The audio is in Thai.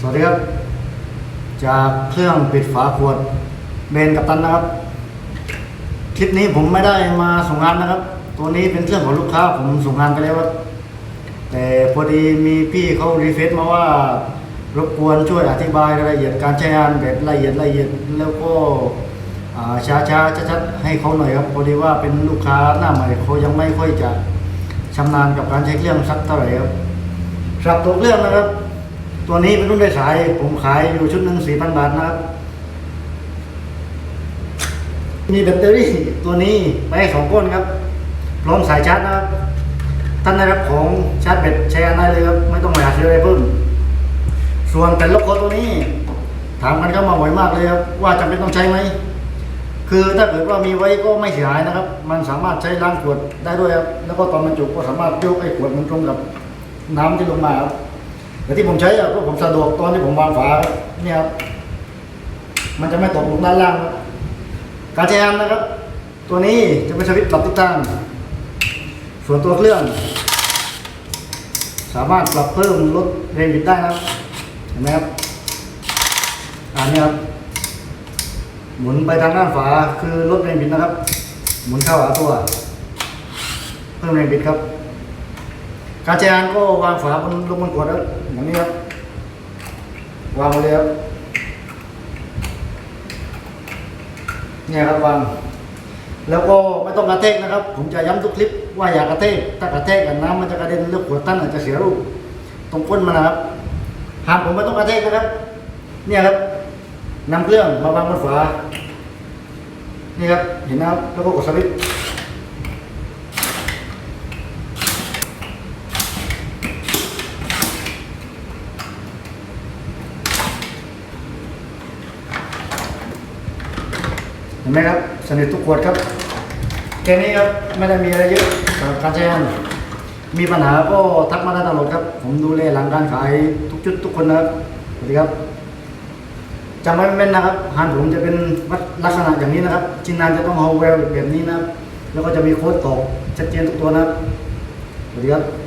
สวัสดีครับ จากเครื่องปิดฝาขวดเบนกับตันนะครับ คลิปนี้ผมไม่ได้มาส่งงานนะครับ ตัวนี้เป็นเครื่องของลูกค้าผมส่งงานไปแล้วครับแต่พอดีมีพี่เขารีเฟซมาว่ารบกวนช่วยอธิบายรายละเอียดการใช้งานแบบละเอียดละเอียดแล้วก็อ่าช้าๆชัดๆให้เขาหน่อยครับพอดีว่าเป็นลูกค้าหน้าใหม่เขายังไม่ค่อยจะชำนาญกับการใช้เครื่องสักเท่าไหร่ครับครับตัวเครื่องนะครับ ตัวนี้เป็นรุ่นได้สาย ผมขายอยู่ชุดหนึ่งสี่พันบาทนะครับ มีแบตเตอรี่ตัวนี้ไปให้สองก้นครับ พร้อมสายชาร์จนะครับ ท่านได้รับของชาร์จแบตใช้งานได้เลยครับไม่ต้องหาซื้ออะไรเพิ่ม ส่วนแผ่นล็อกคอตัวนี้ ถามกันเข้ามาบ่อยมากเลยครับว่าจำเป็นต้องใช้ไหมคือถ้าเกิดว่ามีไว้ก็ไม่เสียหายนะครับ มันสามารถใช้ล้างขวดได้ด้วยครับแล้วก็ตอนบรรจุก็สามารถยกไอ้ขวดมันตรงกับน้ำที่ลงมาครับ แต่ที่ผมใช้อะเพราะผมสะดวกตอนที่ผมวางฝาเนี่ยครับมันจะไม่ตกลงด้านล่างครับการใช้งานนะครับ ตัวนี้จะเป็นสวิตช์ปรับทิศทางส่วนตัวเครื่อง สามารถปรับเพิ่มลดแรงบิดได้นะครับเห็นไหมครับอันนี้ครับ หมุนไปทางด้านฝาคือลดแรงบิดนะครับ หมุนเข้าหาตัวเพิ่มแรงบิดครับ การใช้งานก็วางฝาบนลงบนขวดครับอย่างนี้ครับ วางไว้เลยครับเนี่ยครับวางแล้วก็ไม่ต้องกระแทกนะครับ ผมจะย้ำทุกคลิปว่าอย่ากระแทกถ้ากระแทกกันน้ำมันจะกระเด็นแล้วขวดตั้นอาจจะเสียรูป ตรงก้นมันนะครับหากผมไม่ต้องกระแทกนะครับ เนี่ยครับนำเครื่องมาวางบนฝานี่ครับเห็นนะครับแล้วก็กดสวิตช์ ห็นไหมครับสนิททุกขวดครับแค่นี้ครับไม่ได้มีอะไรเยอะสำหรับการใช้งานมีปัญหาก็ทักมาได้ตลอดครับ ผมดูแลหลังการขายทุกจุดทุกคนนะครับสวัสดีครับจำไว้แม่นนะครับหานผมจะเป็นวัดลักษณะอย่างนี้นะครับ ชิ้นงานจะต้องเฮาแววแบบนี้นะครับ แล้วก็จะมีโค้ดตอกชัดเจนทุกตัวนะครับสวัสดีครับ